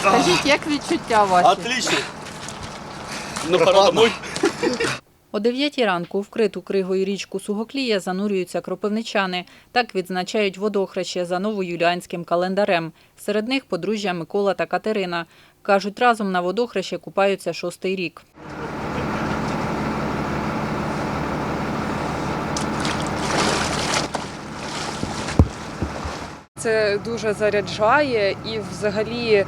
Скажіть, як відчуття ваші? Отлично. Ну, пора домой. О 9 ранку у вкриту кригою річку Сугоклія занурюються кропивничани. Так відзначають водохреще за новоюліанським календарем. Серед них подружжя Микола та Катерина. Кажуть, разом на водохреще купаються шостий рік. Це дуже заряджає і взагалі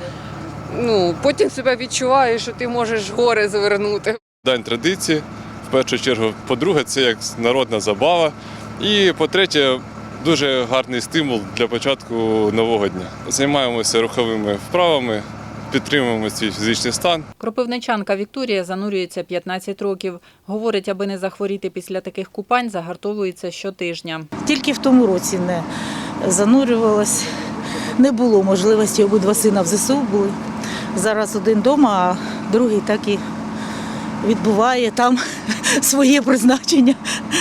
ну, потім себе відчуваєш, що ти можеш гори звернути. День традиції. В першу чергу, по-друге, це як народна забава. І по-третє, дуже гарний стимул для початку нового дня. Займаємося руховими вправами, підтримуємо свій фізичний стан. Кропивничанка Вікторія занурюється 15 років. Говорить, аби не захворіти після таких купань, загартовується щотижня. Тільки в тому році не занурювалась. Не було можливості, обидва сина в ЗСУ були. Зараз один вдома, а другий так і відбуває там своє призначення,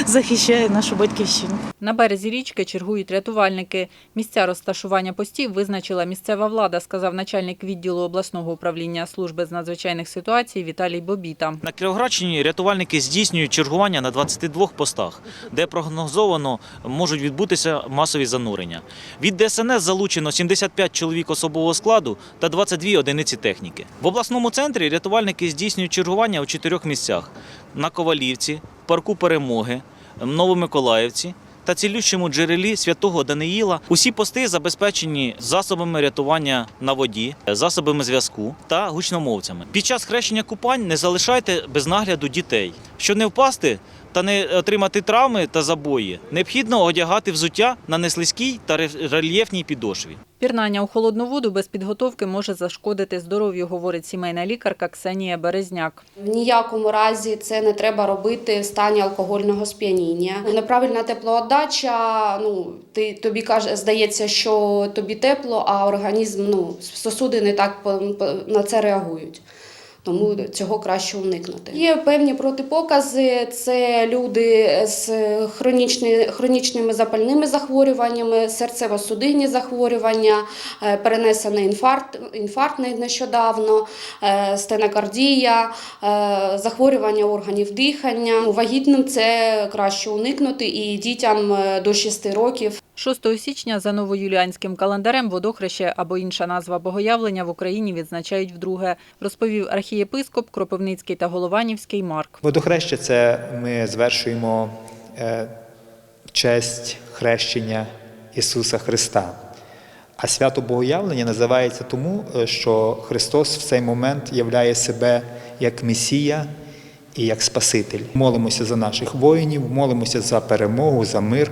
захищає нашу батьківщину. На березі річки чергують рятувальники. Місця розташування постів визначила місцева влада, сказав начальник відділу обласного управління служби з надзвичайних ситуацій Віталій Бобіта. На Кіровоградщині рятувальники здійснюють чергування на 22 постах, де прогнозовано можуть відбутися масові занурення. Від ДСНС залучено 75 чоловік особового складу та 22 одиниці техніки. В обласному центрі рятувальники здійснюють чергування у чотирьох місцях: на Ковалівці, парку Перемоги, Новомиколаївці. Та цілющому джерелі святого Даниїла усі пости забезпечені засобами рятування на воді, засобами зв'язку та гучномовцями. Під час хрещення купань не залишайте без нагляду дітей. Щоб не впасти та не отримати травми та забої, необхідно одягати взуття на неслизькій та рельєфній підошві. Пірнання у холодну воду без підготовки може зашкодити здоров'ю, говорить сімейна лікарка Ксенія Березняк. В ніякому разі це не треба робити в стані алкогольного сп'яніння. Неправильна теплоотдача, ну ти тобі каже, здається, що тобі тепло, а організм, ну сосуди не так на це реагують. Тому цього краще уникнути. Є певні протипокази. Це люди з хронічні, хронічними запальними захворюваннями, серцево-судинні захворювання, е, перенесений інфаркт, інфаркт нещодавно, е, стенокардія, е, захворювання органів дихання. Вагітним це краще уникнути і дітям до 6 років 6 січня за новоюліанським календарем водохреще або інша назва богоявлення в Україні відзначають вдруге, розповів архієпископ Кропивницький та Голованівський Марк. Водохреща це ми звершуємо е, честь хрещення Ісуса Христа. А свято Богоявлення називається тому, е, що Христос в цей момент являє себе як Месія і як Спаситель. Молимося за наших воїнів, молимося за перемогу, за мир.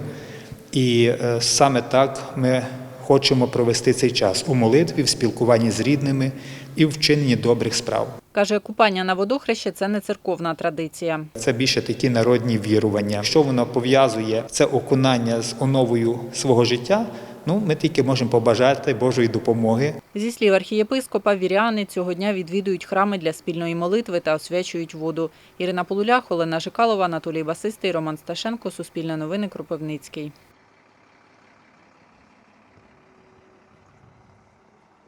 І е, саме так ми хочемо провести цей час у молитві, в спілкуванні з рідними і в вчиненні добрих справ. Каже, купання на водохреще – це не церковна традиція. Це більше такі народні вірування. Що воно пов'язує це окунання з оновою свого життя. Ну, ми тільки можемо побажати Божої допомоги. Зі слів архієпископа, віряни цього дня відвідують храми для спільної молитви та освячують воду. Ірина Полулях, Олена Жикалова, Анатолій Басистий, Роман Сташенко, Суспільне новини, Кропивницький.